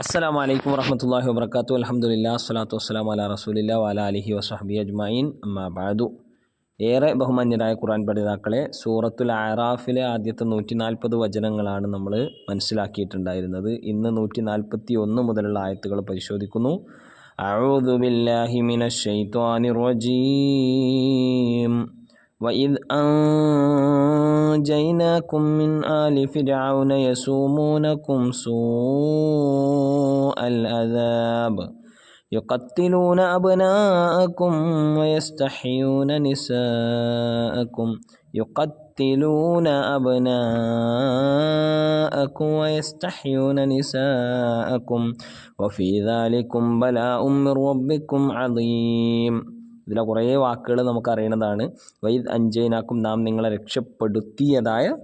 അസ്സാം വലൈക്കും വർഹമത്തല്ലാഹി വാബർക്കാത്തു അലഹമുല്ലാ സ്വലാത്തു വസ്സലാം അല റസൂലില്ല വല അലിഹി വസ്ഹബി അജ്മൈൻ അമ്മാബാദു ഏറെ ബഹുമാന്യരായ ഖുറാൻ പഠിതാക്കളെ സൂറത്തുൽ ആറാഫിലെ ആദ്യത്തെ നൂറ്റി നാൽപ്പത് വചനങ്ങളാണ് നമ്മൾ മനസ്സിലാക്കിയിട്ടുണ്ടായിരുന്നത്. ഇന്ന് നൂറ്റി നാൽപ്പത്തി ഒന്ന് മുതലുള്ള ആയത്തുകൾ പരിശോധിക്കുന്നു. അഴുദുബില്ലാഹിമിന റജീം. وإذ أنجيناكم من آل فرعون يسومونكم سوء العذاب يقتلون أبناءكم ويستحيون نساءكم يقتلون أبناءكم ويستحيون نساءكم وفي ذلكم بلاء من ربكم عظيم ഇതിലെ കുറേ വാക്കുകൾ നമുക്ക് അറിയണതാണ് വൈദ് അഞ്ചൈനാക്കും നാം നിങ്ങളെ രക്ഷപ്പെടുത്തിയതായ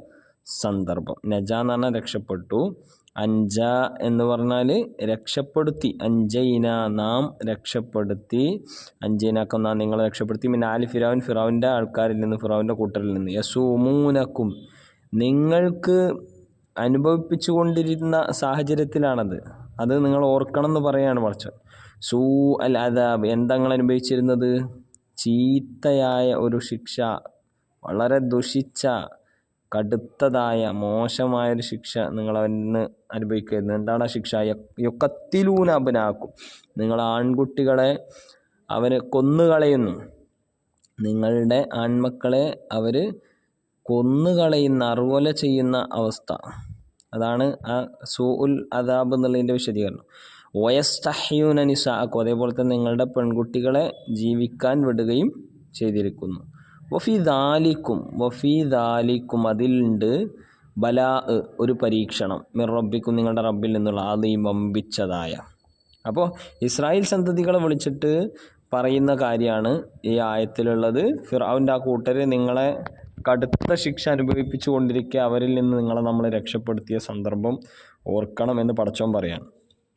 സന്ദർഭം. നജ എന്ന് പറഞ്ഞാൽ രക്ഷപ്പെട്ടു. അഞ്ച എന്ന് പറഞ്ഞാൽ രക്ഷപ്പെടുത്തി. അഞ്ചൈന നാം രക്ഷപ്പെടുത്തി. അഞ്ചൈനാക്കും നാം നിങ്ങളെ രക്ഷപ്പെടുത്തി. പിന്നെ ആലി ഫിറാവിൻ. ഫിറാവിന്റെ ആൾക്കാരിൽ നിന്ന് ഫിറാവിന്റെ കൂട്ടരിൽ നിന്ന്. യസൂമൂനക്കും നിങ്ങൾക്ക് അനുഭവിപ്പിച്ചു കൊണ്ടിരുന്ന സാഹചര്യത്തിലാണത്. അത് നിങ്ങൾ ഓർക്കണം എന്ന് പറയാണ് പഠിച്ചത് സൂ അൽ അദാബ് എന്തങ്ങൾ അനുഭവിച്ചിരുന്നത് ചീത്തയായ ഒരു ശിക്ഷ വളരെ ദുഷിച്ച കടുത്തതായ മോശമായൊരു ശിക്ഷ നിങ്ങൾ അവന് അനുഭവിക്കരുത്. എന്താണ് ആ ശിക്ഷ? യൊക്കത്തിലൂന അപനാക്കും നിങ്ങൾ ആൺകുട്ടികളെ അവർ കൊന്നുകളയുന്നു. നിങ്ങളുടെ ആൺമക്കളെ അവർ കൊന്നുകളയുന്ന അറുകൊല ചെയ്യുന്ന അവസ്ഥ. അതാണ് ആ സൂ ഉൽ അദാബ് എന്നുള്ളതിന്റെ വിശദീകരണം. വയസ്തഹ്യൂന നിസാക്കും അതേപോലെ തന്നെ നിങ്ങളുടെ പെൺകുട്ടികളെ ജീവിക്കാൻ വിടുകയും ചെയ്തിരിക്കുന്നു. വഫി ദാലിക്കും വഫി ദാലിക്കും അതിലുണ്ട് ബലാ ഒരു പരീക്ഷണം. മിർ റബ്ബിക്കും നിങ്ങളുടെ റബ്ബിൽ നിന്നുള്ള ആദ്യം വമ്പിച്ചതായ. അപ്പോൾ ഇസ്രായേൽ സന്തതികളെ വിളിച്ചിട്ട് പറയുന്ന കാര്യമാണ് ഈ ആയത്തിലുള്ളത്. ഫിറാവിന്റെ ആ കൂട്ടർ നിങ്ങളെ കടുത്ത ശിക്ഷ അനുഭവിപ്പിച്ചു കൊണ്ടിരിക്കുക അവരിൽ നിന്ന് നിങ്ങളെ നമ്മൾ രക്ഷപ്പെടുത്തിയ സന്ദർഭം ഓർക്കണം എന്ന് പടച്ചോൻ പറയാണ്.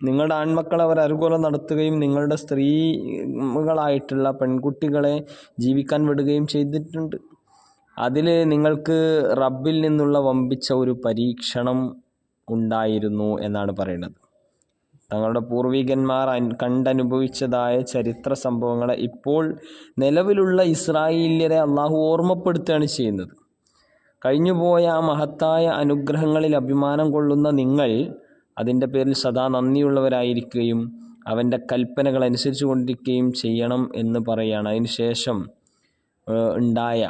നിങ്ങളുടെ ആൺമക്കൾ അവർ അരുകൊല നടത്തുകയും നിങ്ങളുടെ സ്ത്രീകളായിട്ടുള്ള പെൺകുട്ടികളെ ജീവിക്കാൻ വിടുകയും ചെയ്തിട്ടുണ്ട്. അതിൽ നിങ്ങൾക്ക് റബ്ബിൽ നിന്നുള്ള വമ്പിച്ച ഒരു പരീക്ഷണം ഉണ്ടായിരുന്നു എന്നാണ് പറയുന്നത്. തങ്ങളുടെ പൂർവികന്മാർ കണ്ടനുഭവിച്ചതായ ചരിത്ര സംഭവങ്ങളെ ഇപ്പോൾ നിലവിലുള്ള ഇസ്രായേലിയരെ അള്ളാഹു ഓർമ്മപ്പെടുത്തുകയാണ് ചെയ്യുന്നത്. കഴിഞ്ഞുപോയ ആ മഹത്തായ അനുഗ്രഹങ്ങളിൽ അഭിമാനം കൊള്ളുന്ന നിങ്ങൾ അതിൻ്റെ പേരിൽ സദാ നന്ദിയുള്ളവരായിരിക്കുകയും അവൻ്റെ കൽപ്പനകൾ അനുസരിച്ചു കൊണ്ടിരിക്കുകയും ചെയ്യണം എന്ന് പറയുകയാണ് അതിന് ശേഷം ഉണ്ടായ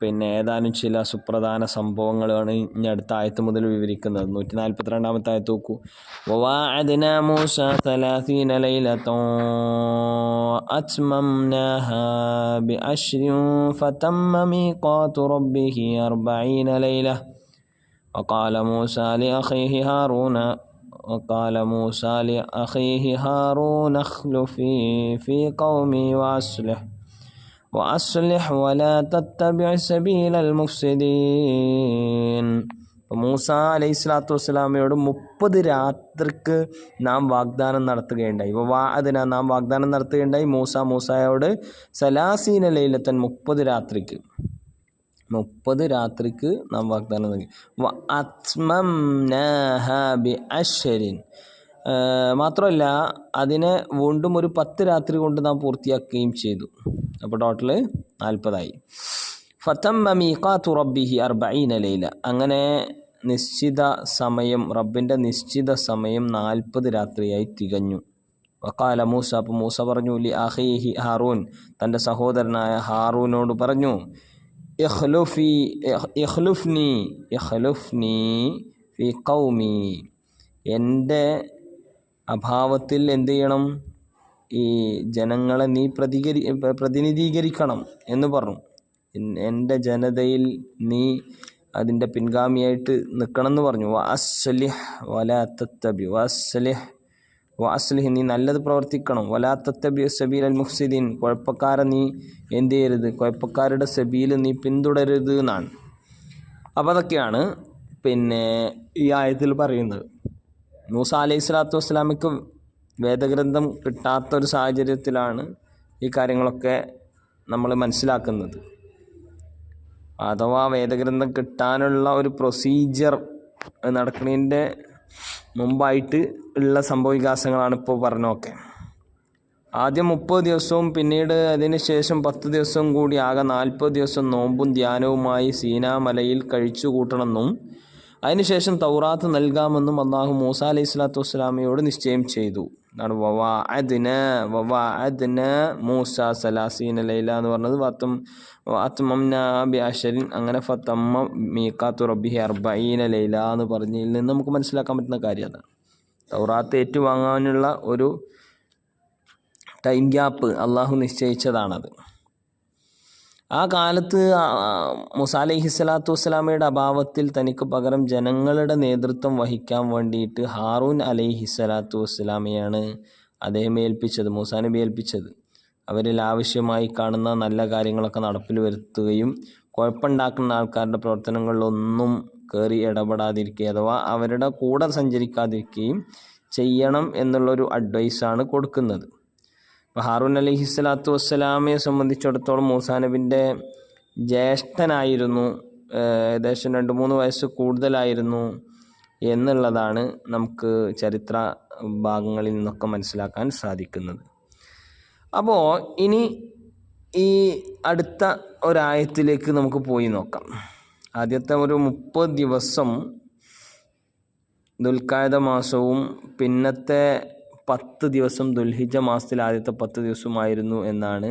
പിന്നെ ഏതാനും ചില സുപ്രധാന സംഭവങ്ങളാണ് ഇനി അടുത്ത ആയത്ത് മുതൽ വിവരിക്കുന്നത് നൂറ്റി നാൽപ്പത്തിരണ്ടാമത്തെ ആയത്ത് നോക്കൂ وواعدنا موسى ثلاثين ليلة أتممناها بعشر فتم ميقات ربه أربعين ليلة وقال موسى لأخيه هارون وقال موسى لأخيه هارون اخلفي في قومي وأصلح وأصلح ولا تتبع سبيل المفسدين മൂസ അലൈഹി സ്വലാത്തു വസ്സലാമയോട് മുപ്പത് രാത്രിക്ക് നാം വാഗ്ദാനം നടത്തുകയുണ്ടായി വാ അതിനാ നാം വാഗ്ദാനം നടത്തുകയുണ്ടായി മൂസ മൂസായോട് സലാസീന ലൈലത്തൻ മുപ്പത് രാത്രിക്ക് മുപ്പത് രാത്രിക്ക് നാം വാഗ്ദാനം നൽകി. അശ്വരിൻ മാത്രമല്ല അതിനെ വീണ്ടും ഒരു പത്ത് രാത്രി കൊണ്ട് നാം പൂർത്തിയാക്കുകയും ചെയ്തു. അപ്പോൾ ടോട്ടൽ നാൽപ്പതായി ഫത്തം മീഖാത്തു റബ്ബിഹി അർബീന ലൈല. അങ്ങനെ നിശ്ചിത സമയം റബ്ബിന്റെ നിശ്ചിത സമയം നാൽപ്പത് രാത്രിയായി തികഞ്ഞു. വക്കാല മൂസ അപ്പോൾ മൂസ പറഞ്ഞു ലി അഹീഹി ഹാറൂൻ. തന്റെ സഹോദരനായ ഹാറൂനോട് പറഞ്ഞു ഇഖ്ലുഫി ഇഖ്ലുഫ്നി ഇഖ്ലുഫ്നി ഫി കൗമി എന്റെ അഭാവത്തിൽ എന്തു ചെയ്യണം? ഈ ജനങ്ങളെ നീ പ്രതികരി പ്രതിനിധീകരിക്കണം എന്ന് പറഞ്ഞു. എന്റെ ജനതയിൽ നീ അതിന്റെ പിൻഗാമിയായിട്ട് നിൽക്കണം എന്ന് പറഞ്ഞു വസ്ലിഹ് വലാത്തബി വസ്ലിഹ് വസ്ലിഹ് നീ നല്ലത് പ്രവർത്തിക്കണം. വലാത്തബി സബീൽ അൽ മുഫ്സിദീൻ. കുഴപ്പക്കാരെ നീ എന്ത് ചെയ്യരുത് കുഴപ്പക്കാരുടെ സബീൽ നീ പിന്തുടരരുത് എന്നാണ്. അപ്പോൾ അതൊക്കെയാണ് പിന്നെ ഈ ആയത്തിൽ പറയുന്നത്. മൂസ അലൈഹി സ്വലാത്തു വസ്സലാമിക്ക് വേദഗ്രന്ഥം കിട്ടാത്തൊരു സാഹചര്യത്തിലാണ് ഈ കാര്യങ്ങളൊക്കെ നമ്മൾ മനസ്സിലാക്കുന്നത്. അഥവാ വേദഗ്രന്ഥം കിട്ടാനുള്ള ഒരു പ്രൊസീജിയർ നടക്കുന്നതിന്റെ മുമ്പായിട്ട് ഉള്ള സംഭവവികാസങ്ങളാണ് ഇപ്പോൾ പറഞ്ഞൊക്കെ ആദ്യം മുപ്പത് ദിവസവും പിന്നീട് അതിനുശേഷം പത്ത് ദിവസവും കൂടി ആകെ നാൽപ്പത് ദിവസം നോമ്പും ധ്യാനവുമായി സീനാമലയിൽ കഴിച്ചു കൂട്ടണമെന്നും അതിനുശേഷം തൗറാത്ത് നൽകാമെന്നും അള്ളാഹു മൂസ അലൈഹി സ്വലാത്തു വസ്സലാമയോട് നിശ്ചയം ചെയ്തു. എന്നാണ് വവാ അതിന് വവാ അതിന് മൂസ സലാസീന ലൈല എന്ന് പറഞ്ഞത്. വത്തും അത്മംന ബി അങ്ങനെ ഫത്തമ്മ മീക്കാത്തു റബ്ബിഹി അർബീന ലൈല എന്ന് പറഞ്ഞതിൽ നിന്ന് നമുക്ക് മനസ്സിലാക്കാൻ പറ്റുന്ന കാര്യമാണ് തൗറാത്ത് ഏറ്റുവാങ്ങാനുള്ള ഒരു ടൈം ഗ്യാപ്പ് അള്ളാഹു നിശ്ചയിച്ചതാണത്. ആ കാലത്ത് മുസ അലൈഹി സ്വലാത്തു വസ്സലാമയുടെ അഭാവത്തിൽ തനിക്ക് പകരം ജനങ്ങളുടെ നേതൃത്വം വഹിക്കാൻ വേണ്ടിയിട്ട് ഹാറൂൻ അലൈഹി സ്വലാത്തു വസ്സലാമയാണ് അദ്ദേഹം ഏൽപ്പിച്ചത് മൂസാ ഏൽപ്പിച്ചത്. അവരിൽ ആവശ്യമായി കാണുന്ന നല്ല കാര്യങ്ങളൊക്കെ നടപ്പിൽ വരുത്തുകയും കുഴപ്പമുണ്ടാക്കുന്ന ആൾക്കാരുടെ പ്രവർത്തനങ്ങളിലൊന്നും കയറി ഇടപെടാതിരിക്കുക അഥവാ അവരുടെ കൂടെ സഞ്ചരിക്കാതിരിക്കുകയും ചെയ്യണം എന്നുള്ളൊരു അഡ്വൈസാണ് കൊടുക്കുന്നത്. ഇപ്പോൾ ഹാറൂൻ അലഹി സ്വലാത്തു വസ്സലാമയെ സംബന്ധിച്ചിടത്തോളം മൂസാനബിന്റെ ജ്യേഷ്ഠനായിരുന്നു ഏകദേശം രണ്ട് മൂന്ന് വയസ്സ് കൂടുതലായിരുന്നു എന്നുള്ളതാണ് നമുക്ക് ചരിത്ര ഭാഗങ്ങളിൽ നിന്നൊക്കെ മനസ്സിലാക്കാൻ സാധിക്കുന്നത്. അപ്പോൾ ഇനി ഈ അടുത്ത ഒരായത്തിലേക്ക് നമുക്ക് പോയി നോക്കാം. ആദ്യത്തെ ഒരു മുപ്പത് ദിവസം ദുൽഖായത മാസവും പിന്നത്തെ പത്ത് ദിവസം ദുൽഹിജ മാസത്തിൽ ആദ്യത്തെ പത്ത് ദിവസമായിരുന്നു എന്നാണ്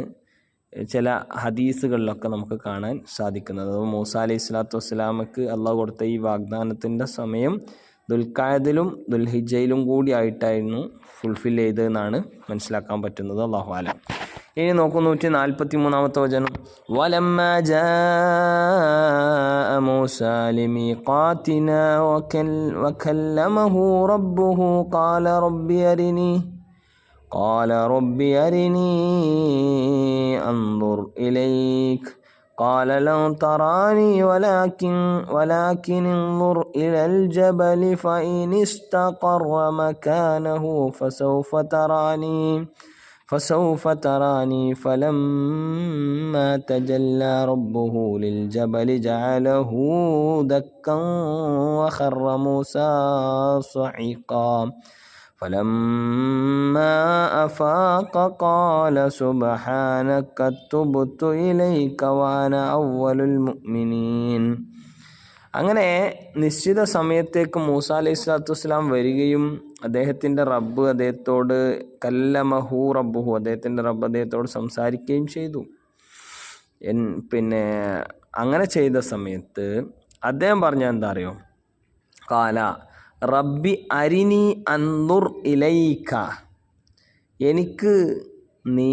ചില ഹദീസുകളിലൊക്കെ നമുക്ക് കാണാൻ സാധിക്കുന്നത്. മൂസ അലൈഹി സ്വലാത്തു വസ്സലാമക്ക് അള്ളാഹ് കൊടുത്ത ഈ വാഗ്ദാനത്തിന്റെ സമയം ദുൽഖായതിലും ദുൽഹിജയിലും കൂടി ആയിട്ടായിരുന്നു ഫുൾഫിൽ ചെയ്തതെന്നാണ് മനസ്സിലാക്കാൻ പറ്റുന്നത്. അള്ളാഹു ആലം ഇനി നോക്കൂ നൂറ്റി നാൽപ്പത്തി മൂന്നാമത്തെ വചനം വലമ്മ موسى لميقاتنا وكل وكلمه ربه قال رب أرني قال رب أرني أنظر إليك قال لن تراني ولكن ولكن انظر إلى الجبل فإن استقر مكانه فسوف تراني فسوف تراني فلما تجلى ربه للجبل جعله دكا وخر موسى صعقا. فلما أفاق قال سبحانك تبت إليك وأنا أول المؤمنين. അങ്ങനെ നിശ്ചിത സമയത്തേക്ക് മൂസ അലൈഹി സ്വലാത്തു വസ്സലാം വരികയും അദ്ദേഹത്തിന്റെ റബ്ബ് അദ്ദേഹത്തോട് കല്ലമഹു റബ്ബുഹു അദ്ദേഹത്തിന്റെ റബ്ബ് അദ്ദേഹത്തോട് സംസാരിക്കുകയും ചെയ്തു. എൻ പിന്നെ അങ്ങനെ ചെയ്ത സമയത്ത് അദ്ദേഹം പറഞ്ഞ എന്താ അറിയോ? കാല റബ്ബി അരിനി അന്തുർ ഇലൈക്ക എനിക്ക് നീ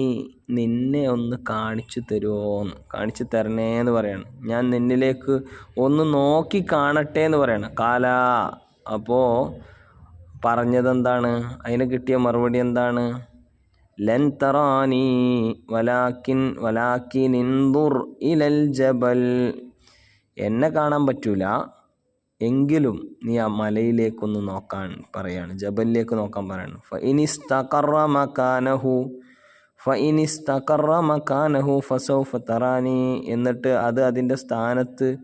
നിന്നെ ഒന്ന് കാണിച്ചു തരുമോന്ന് കാണിച്ചു തരണേ എന്ന് പറയാണ്. ഞാൻ നിന്നിലേക്ക് ഒന്ന് നോക്കി കാണട്ടെ എന്ന് പറയാണ്. കാല അപ്പോൾ പറഞ്ഞതെന്താണ്? അതിന് കിട്ടിയ മറുപടി എന്താണ്? ലൻ തറാനി വലാക്കിൻ വലാക്കിൻ ഇന്ദുർ ഇലൽ ജബൽ. എന്നെ കാണാൻ പറ്റൂല. എങ്കിലും നീ ആ മലയിലേക്കൊന്ന് നോക്കാൻ പറയാണ്. ജബലിലേക്ക് നോക്കാൻ പറയാണ്. ഫഇനിസ്തഖറ മക്കാനഹു ഫഇനിസ്തഖറ മക്കാനഹു ഫസൗഫ തറാനി. എന്നിട്ട് അത് അതിന്റെ സ്ഥാനത്ത്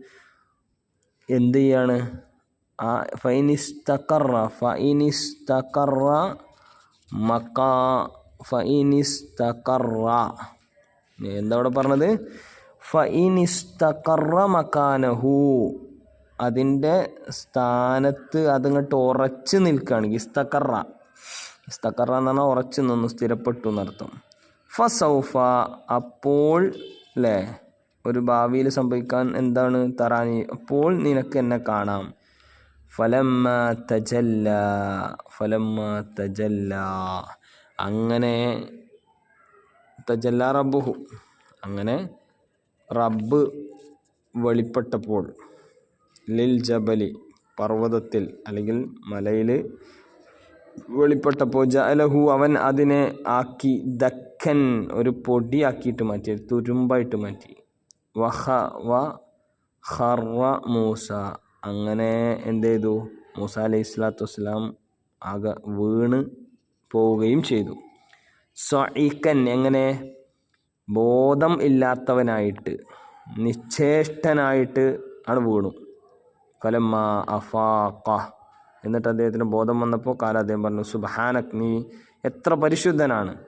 എന്ത് ചെയ്യാണ്? ആ ഫൈനിസ്തഖറ ഫൈനിസ്തഖറ മക്കാ ഫൈനിസ്തഖറ എന്താ പറഞ്ഞത്? ഫൈനിസ്തഖറ മക്കാനഹു അതിന്റെ സ്ഥാനത്ത് അതിങ്ങോട്ട് ഉറച്ച് നിൽക്കുകയാണ് ഇസ്തക്കറ ഇസ്തക്കറ എന്ന് പറഞ്ഞാൽ ഉറച്ചു നിന്നു സ്ഥിരപ്പെട്ടു എന്നർത്ഥം. ഫസൗഫ അപ്പോൾ അല്ലേ ഒരു ഭാവിയിൽ സംഭവിക്കാൻ എന്താണ് തറാനി? അപ്പോൾ നിനക്ക് എന്നെ കാണാം. ഫലമ്മ തജല്ല ഫലമ്മ തജല്ല. അങ്ങനെ തജല്ല റബ്ബുഹു. അങ്ങനെ റബ്ബ് വെളിപ്പെട്ടപ്പോൾ ലിൽ ജബലി പർവതത്തിൽ അല്ലെങ്കിൽ മലയിൽ വെളിപ്പെട്ടപ്പോൾ ജലഹു അവൻ അതിനെ ആക്കി ദക്കൻ ഒരു പൊടിയാക്കിയിട്ട് മാറ്റി തുരുമ്പായിട്ട് മാറ്റി. വഹ വ ഹറ മൂസ. അങ്ങനെ എന്ത് ചെയ്തു? മൂസ അലൈഹി സ്വലാത്തു വസ്സലാം ആകെ വീണ് പോവുകയും ചെയ്തു. സ്വഇക്കൻ എങ്ങനെ? ബോധം ഇല്ലാത്തവനായിട്ട് നിശ്ചേഷ്ടനായിട്ട് ആണ് വീണു. ഫലമ്മ അഫാഖ. എന്നിട്ട് അദ്ദേഹത്തിന് ബോധം വന്നപ്പോൾ കാല അദ്ദേഹം പറഞ്ഞു സുബഹാനക് നീ എത്ര പരിശുദ്ധനാണ്.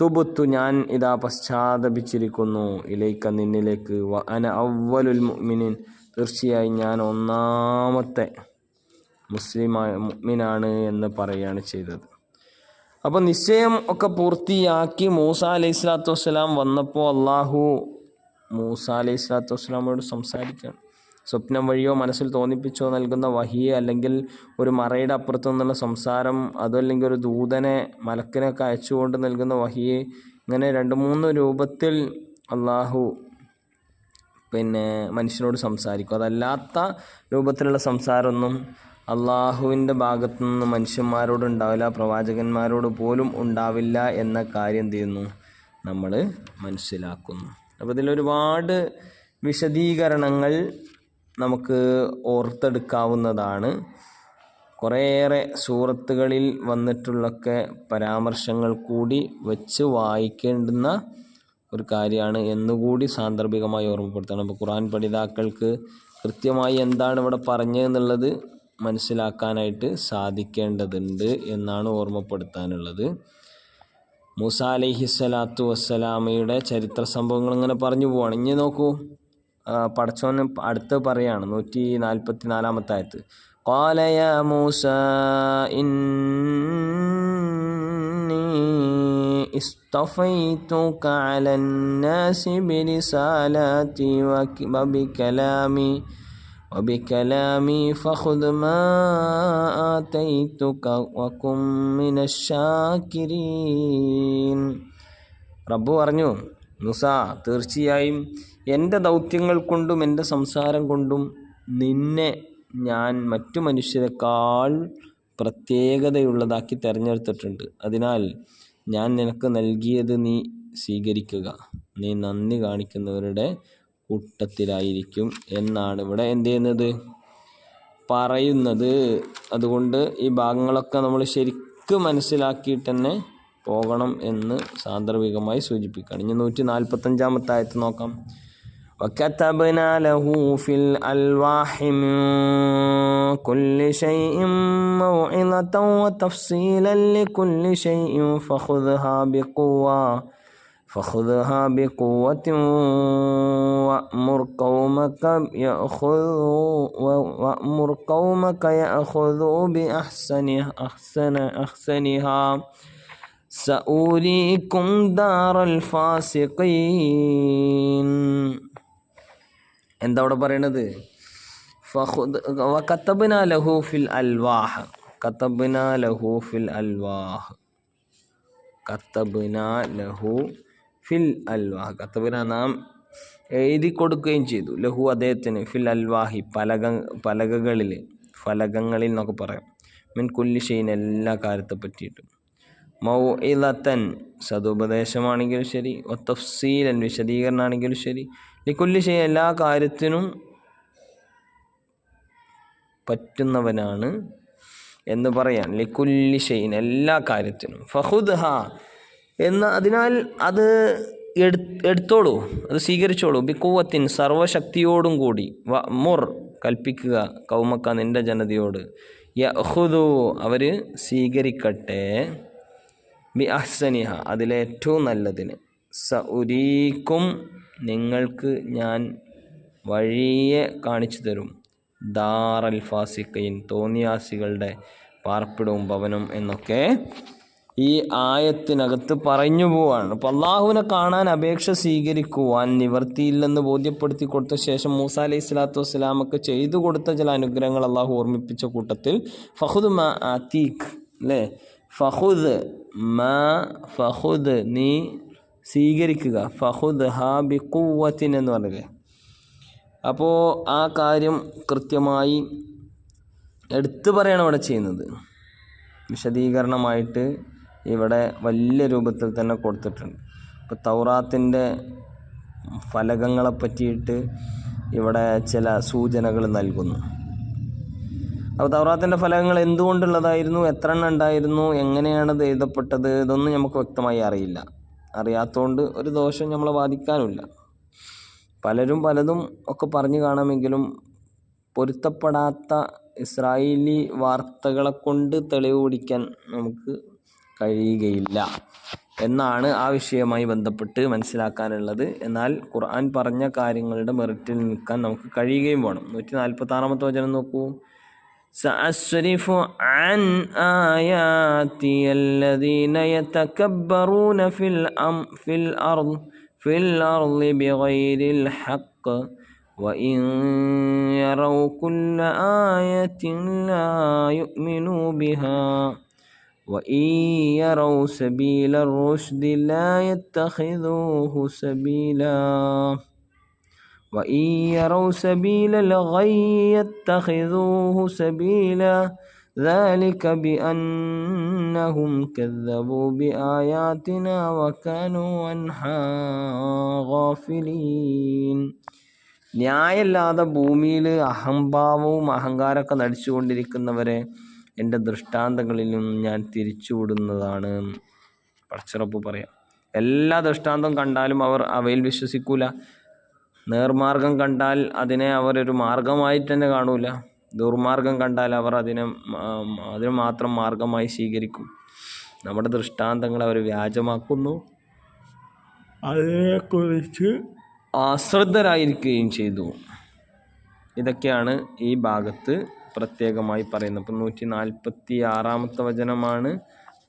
തുബുത്തു ഞാൻ ഇതാ പശ്ചാത്തപിച്ചിരിക്കുന്നു. ഇലേക്ക നിന്നിലേക്ക്. അന അവലുൽ മുഅ്മിനിൻ. തീർച്ചയായും ഞാൻ ഒന്നാമത്തെ മുസ്ലിമായ മുഅ്മിനാണ് എന്ന് പറയുകയാണ് ചെയ്തത്. അപ്പോൾ നിശ്ചയം ഒക്കെ പൂർത്തിയാക്കി മൂസ അലൈഹി സ്വലാത്തു വസ്സലാം വന്നപ്പോൾ അള്ളാഹു മൂസ അലൈഹി സ്വലാത്തു വസ്സലാമോട് സംസാരിക്കുകയാണ് സ്വപ്നം വഴിയോ മനസ്സിൽ തോന്നിപ്പിച്ചോ നൽകുന്ന വഹിയെ അല്ലെങ്കിൽ ഒരു മറയുടെ അപ്പുറത്തു നിന്നുള്ള സംസാരം അതല്ലെങ്കിൽ ഒരു ദൂതനെ മലക്കിനൊക്കെ അയച്ചുകൊണ്ട് നൽകുന്ന വഹിയെ ഇങ്ങനെ രണ്ട് മൂന്ന് രൂപത്തിൽ അള്ളാഹു പിന്നെ മനുഷ്യനോട് സംസാരിക്കും. അതല്ലാത്ത രൂപത്തിലുള്ള സംസാരമൊന്നും അള്ളാഹുവിന്റെ ഭാഗത്തു നിന്ന് മനുഷ്യന്മാരോട് ഉണ്ടാവില്ല പ്രവാചകന്മാരോട് പോലും ഉണ്ടാവില്ല എന്ന കാര്യം എന്ത് ചെയ്യുന്നു? നമ്മൾ മനസ്സിലാക്കുന്നു. അപ്പോൾ ഇതിലൊരുപാട് വിശദീകരണങ്ങൾ നമുക്ക് ഓർത്തെടുക്കാവുന്നതാണ്. കുറേയേറെ സൂറത്തുകളിൽ വന്നിട്ടുള്ളൊക്കെ പരാമർശങ്ങൾ കൂടി വെച്ച് വായിക്കേണ്ടുന്ന ഒരു കാര്യമാണ് എന്നുകൂടി സാന്ദർഭികമായി ഓർമ്മപ്പെടുത്തണം. അപ്പോൾ ഖുറാൻ പഠിതാക്കൾക്ക് കൃത്യമായി എന്താണ് ഇവിടെ പറഞ്ഞതെന്നുള്ളത് മനസ്സിലാക്കാനായിട്ട് സാധിക്കേണ്ടതുണ്ട് എന്നാണ് ഓർമ്മപ്പെടുത്താനുള്ളത്. മൂസ അലൈഹി സ്വലാത്തു വസ്സലാമയുടെ ചരിത്ര സംഭവങ്ങൾ ഇങ്ങനെ പറഞ്ഞു പോവാണ്. ഇനി നോക്കൂ. ആ, പടച്ചോന് അടുത്ത് പറയാണ് നൂറ്റി നാൽപ്പത്തി നാലാമത്തെ ആയത്ത് قال يا موسى إني اصطفيتك على الناس برسالاتي وك- وبكلامي وبكلامي فخذ ما آتيتك وكن من الشاكرين റബ്ബ് പറഞ്ഞു മുസ തീർച്ചയായും എന്റെ ദൗത്യങ്ങൾ കൊണ്ടും എന്റെ സംസാരം കൊണ്ടും നിന്നെ ഞാൻ മറ്റു മനുഷ്യരെക്കാൾ പ്രത്യേകതയുള്ളതാക്കി തിരഞ്ഞെടുത്തിട്ടുണ്ട്. അതിനാൽ ഞാൻ നിനക്ക് നൽകിയത് നീ സ്വീകരിക്കുക. നീ നന്ദി കാണിക്കുന്നവരുടെ കൂട്ടത്തിലായിരിക്കും എന്നാണ് ഇവിടെ എന്ത് ചെയ്യുന്നത്? പറയുന്നത്. അതുകൊണ്ട് ഈ ഭാഗങ്ങളൊക്കെ നമ്മൾ ശരിക്കും മനസ്സിലാക്കിയിട്ട് തന്നെ പോകണം എന്ന് സാന്ദർഭികമായി സൂചിപ്പിക്കുകയാണ് ഇനി നൂറ്റി നാൽപ്പത്തഞ്ചാമത്തെ ആയത്ത് നോക്കാം وكتبنا له في الألواح من كل شيء موعظة وتفصيلا لكل شيء فخذها بقوة فخذها بقوة وأمر قومك يأخذوا وأمر قومك يأخذوا بأحسنها أحسن أحسنها സഊരീക്കും ദാറൽ ഫാസിഖീൻ എന്താ അവിടെ പറയണത്? കത്തബ്ന ലഹു ഫിൽ അൽവാഹ് കത്തബ്ന ലഹു ഫിൽ അൽവാഹ് കത്തബ്ന ലഹു ഫിൽ അൽവാഹ് കത്തബ്ന നാം എഴുതി കൊടുക്കുകയും ചെയ്തു. ലഹു അദ്ദേഹത്തിന് ഫിൽ അൽവാഹി പലക പലകകളിൽ ഫലകങ്ങളിൽ എന്നൊക്കെ പറയാം. മിൻ കുല്ലിഷെയിൻ എല്ലാ കാര്യത്തെ പറ്റിയിട്ടും. മൗ ഇലത്തൻ സതുപദേശമാണെങ്കിലും ശരി ഒത്തഫ്സീലൻ വിശദീകരണമാണെങ്കിലും ശരി. ലിക്കുല്ലി ചെയ്യ എല്ലാ കാര്യത്തിനും പറ്റുന്നവനാണ് എന്ന് പറയാൻ. ലിക്കുല്ലി ഷെയ്ൻ എല്ലാ കാര്യത്തിനും. ഫഹുദ് ഹ എന്ന് അതിനാൽ അത് എടു എടുത്തോളൂ അത് സ്വീകരിച്ചോളൂ. ബിക്കുവത്തിൻ സർവശക്തിയോടും കൂടി. വ മുർ കൽപ്പിക്കുക കൗമക്ക നിന്റെ ജനതയോട്. യഹുദു അവർ സ്വീകരിക്കട്ടെ. ബി അഹ്സനിഹ അതിലേറ്റവും നല്ലതിന്. സ ഉരീക്കും നിങ്ങൾക്ക് ഞാൻ വഴിയെ കാണിച്ചു തരും. ദാറൽ ഫാസിക്കയിൻ തോന്നിയാസികളുടെ പാർപ്പിടവും ഭവനം എന്നൊക്കെ ഈ ആയത്തിനകത്ത് പറഞ്ഞു പോവാണ്. അപ്പോൾ അള്ളാഹുവിനെ കാണാൻ അപേക്ഷ സ്വീകരിക്കുവാൻ നിവർത്തിയില്ലെന്ന് ബോധ്യപ്പെടുത്തി കൊടുത്ത ശേഷം മൂസ അലൈഹി സ്വലാത്തു വസ്സലാമൊക്കെ ചെയ്തു കൊടുത്ത ചില അനുഗ്രഹങ്ങൾ അള്ളാഹു ഓർമ്മിപ്പിച്ച കൂട്ടത്തിൽ ഫഹുദ് മാ ആത്തീഖ് അല്ലേ? ഫഹുദ് മാ ഫഹുദ് നീ സ്വീകരിക്കുക. ഫഹുദ് ഹാ ബി കൂവത്തിൻ എന്ന് പറഞ്ഞത് അപ്പോൾ ആ കാര്യം കൃത്യമായി എടുത്തു പറയണം ഇവിടെ ചെയ്യുന്നത്. വിശദീകരണമായിട്ട് ഇവിടെ വലിയ രൂപത്തിൽ തന്നെ കൊടുത്തിട്ടുണ്ട്. ഇപ്പോൾ തൗറാത്തിന്റെ ഫലകങ്ങളെ പറ്റിയിട്ട് ഇവിടെ ചില സൂചനകൾ നൽകുന്നു. അപ്പോൾ തൗറാത്തിന്റെ ഫലകങ്ങൾ എന്തുകൊണ്ടുള്ളതായിരുന്നു? എത്ര എണ്ണം ഉണ്ടായിരുന്നു? എങ്ങനെയാണ് ഇത് എഴുതപ്പെട്ടത്? ഇതൊന്നും നമുക്ക് വ്യക്തമായി അറിയില്ല. അറിയാത്തതുകൊണ്ട് ഒരു ദോഷം നമ്മളെ ബാധിക്കാനുമില്ല. പലരും പലതും ഒക്കെ പറഞ്ഞു കാണാമെങ്കിലും പൊരുത്തപ്പെടാത്ത ഇസ്രായേലി വാർത്തകളെ കൊണ്ട് തെളിവ് പിടിക്കാൻ നമുക്ക് കഴിയുകയില്ല എന്നാണ് ആ വിഷയവുമായി ബന്ധപ്പെട്ട് മനസ്സിലാക്കാനുള്ളത്. എന്നാൽ ഖുർആൻ പറഞ്ഞ കാര്യങ്ങളുടെ മെറിറ്റിൽ നിൽക്കാൻ നമുക്ക് കഴിയുകയും വേണം. നൂറ്റി നാൽപ്പത്തി ആറാമത്തെ വചനം നോക്കൂ. سأصرف عن آياتي الذين يتكبرون في الأم في الأرض في الأرض بغير الحق. وإن يروا كل آية لا يؤمنوا بها. وإن يروا سبيل الرشد لا يتخذوه سبيلا. وإن يروا سبيل الغي يتخذوه سبيلا ذلك بأنهم كذبوا بآياتنا وكانوا عنها غافلين ന്യായമില്ലാതെ ഭൂമിയിൽ അഹംഭാവവും അഹങ്കാരമൊക്കെ നടിച്ചുകൊണ്ടിരിക്കുന്നവരെ എൻ്റെ ദൃഷ്ടാന്തങ്ങളിലും ഞാൻ തിരിച്ചുവിടുന്നതാണ് പടച്ചിറപ്പ് പറയാം എല്ലാ ദൃഷ്ടാന്തം കണ്ടാലും അവർ അവയിൽ വിശ്വസിക്കൂല നേർമാർഗം കണ്ടാൽ അതിനെ അവരൊരു മാർഗമായിട്ട് തന്നെ കാണൂല. ദുർമാർഗം കണ്ടാൽ അവർ അതിനെ അതിനെ മാത്രം മാർഗമായി സ്വീകരിക്കും. നമ്മുടെ ദൃഷ്ടാന്തങ്ങൾ അവർ വ്യാജമാക്കുന്നു. അതിനെക്കുറിച്ച് അശ്രദ്ധരായിരിക്കുകയും ചെയ്തു. ഇതൊക്കെയാണ് ഈ ഭാഗത്ത് പ്രത്യേകമായി പറയുന്നത്. അപ്പം നൂറ്റി നാൽപ്പത്തി ആറാമത്തെ വചനമാണ്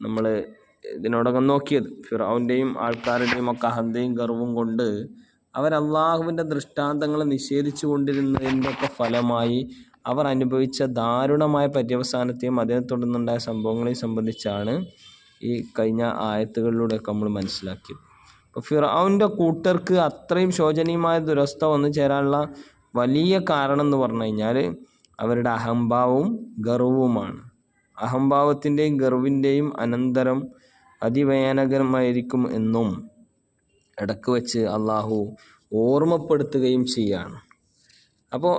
നമ്മൾ ഇതിനോടകം നോക്കിയത്. ഫിറൗന്റെയും ആൾക്കാരുടെയും ഒക്കെ അഹന്തയും ഗർവും കൊണ്ട് അവർ അള്ളാഹുവിന്റെ ദൃഷ്ടാന്തങ്ങൾ നിഷേധിച്ചു കൊണ്ടിരുന്നതിന്റെയൊക്കെ ഫലമായി അവർ അനുഭവിച്ച ദാരുണമായ പര്യവസാനത്തെയും അതിനെ തുടർന്നുണ്ടായ സംഭവങ്ങളെയും സംബന്ധിച്ചാണ് ഈ കഴിഞ്ഞ ആയത്തുകളിലൂടെയൊക്കെ നമ്മൾ മനസ്സിലാക്കിയത്. അപ്പോൾ ഫിറാവിന്റെ കൂട്ടർക്ക് അത്രയും ശോചനീയമായ ദുരവസ്ഥ വന്നു ചേരാനുള്ള വലിയ കാരണം എന്ന് പറഞ്ഞു കഴിഞ്ഞാൽ അവരുടെ അഹംഭാവവും ഗർവുമാണ്. അഹംഭാവത്തിന്റെയും ഗർവിന്റെയും അനന്തരം അതിഭയാനകരമായിരിക്കും എന്നും ഇടക്ക് വെച്ച് അള്ളാഹു ഓർമ്മപ്പെടുത്തുകയും ചെയ്യാണ് അപ്പോൾ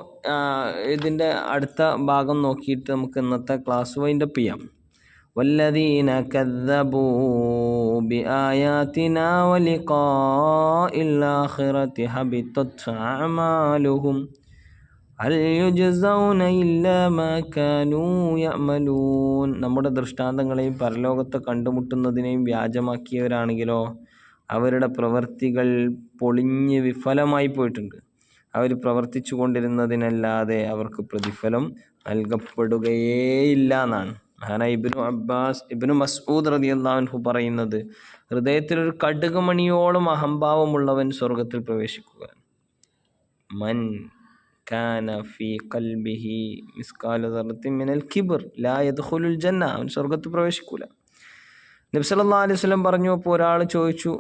ഇതിൻ്റെ അടുത്ത ഭാഗം നോക്കിയിട്ട് നമുക്ക് ഇന്നത്തെ ക്ലാസ് വൈൻഡപ്പ് ചെയ്യാം والذين كذبوا بآياتنا ولقاء الآخرة حبطت أعمالهم هل يجزون إلا ما كانوا يعملون നമ്മുടെ ദൃഷ്ടാന്തങ്ങളെയും പരലോകത്തെ കണ്ടുമുട്ടുന്നതിനെയും വ്യാജമാക്കിയവരാണെങ്കിലോ അവരുടെ പ്രവർത്തികൾ പൊളിഞ്ഞ് വിഫലമായി പോയിട്ടുണ്ട്. അവർ പ്രവർത്തിച്ചു കൊണ്ടിരുന്നതിനല്ലാതെ അവർക്ക് പ്രതിഫലം നൽകപ്പെടുകയേയില്ല എന്നാണ്. മഹാനായ ഇബിനു അബ്ബാസ് ഇബിനു മസ്ഊദ് റതിയല്ലാഹു പറയുന്നത് ഹൃദയത്തിലൊരു കടുകുമണിയോളം അഹംഭാവമുള്ളവൻ സ്വർഗത്തിൽ പ്രവേശിക്കുക മൻ കാന ഫി കൽബിഹി മിസ്കാലു മിനൽ കിബർ ലാ യദ്ഖുലുൽ ജന്ന അവൻ സ്വർഗത്തിൽ പ്രവേശിക്കൂല. നബി സല്ലല്ലാഹു അലൈഹി വസല്ലം പറഞ്ഞു അപ്പോൾ ഒരാൾ ചോദിച്ചു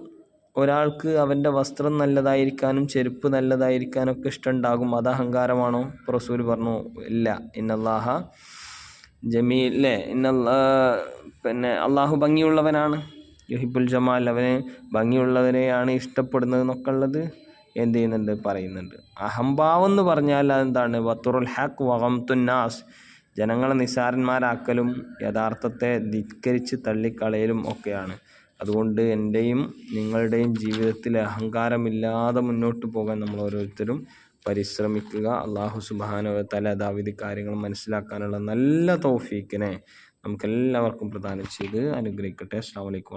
ഒരാൾക്ക് അവന്റെ വസ്ത്രം നല്ലതായിരിക്കാനും ചെരുപ്പ് നല്ലതായിരിക്കാനും ഒക്കെ ഇഷ്ടമുണ്ടാകും. അത് അഹങ്കാരമാണോ? റസൂൽ പറഞ്ഞു ഇല്ല. ഇന്നല്ലാഹ ജമീൽ അല്ലേ ഇന്ന പിന്നെ അള്ളാഹു ഭംഗിയുള്ളവനാണ്. യുഹിബുൽ ജമാൽ അവന് ഭംഗിയുള്ളവരെയാണ് ഇഷ്ടപ്പെടുന്നത് എന്നൊക്കെ ഉള്ളത് എന്ത് ചെയ്യുന്നുണ്ട്? പറയുന്നുണ്ട്. അഹംഭാവം എന്ന് പറഞ്ഞാൽ അതെന്താണ്? വത്തുറുൽ വഹം വഹംതുന്നാസ് ജനങ്ങളെ നിസാരന്മാരാക്കലും യഥാർത്ഥത്തെ ധിക്കരിച്ച് തള്ളിക്കളയലും ഒക്കെയാണ്. അതുകൊണ്ട് എന്റെയും നിങ്ങളുടെയും ജീവിതത്തിൽ അഹങ്കാരമില്ലാതെ മുന്നോട്ട് പോകാൻ നമ്മൾ ഓരോരുത്തരും പരിശ്രമിക്കുക. അള്ളാഹു സുബാനോത്തല തല ദാവിധി കാര്യങ്ങൾ മനസ്സിലാക്കാനുള്ള നല്ല തൗഫീക്കിനെ നമുക്കെല്ലാവർക്കും പ്രദാനം ചെയ്ത് അനുഗ്രഹിക്കട്ടെ. അസ്സാം വലൈക്കും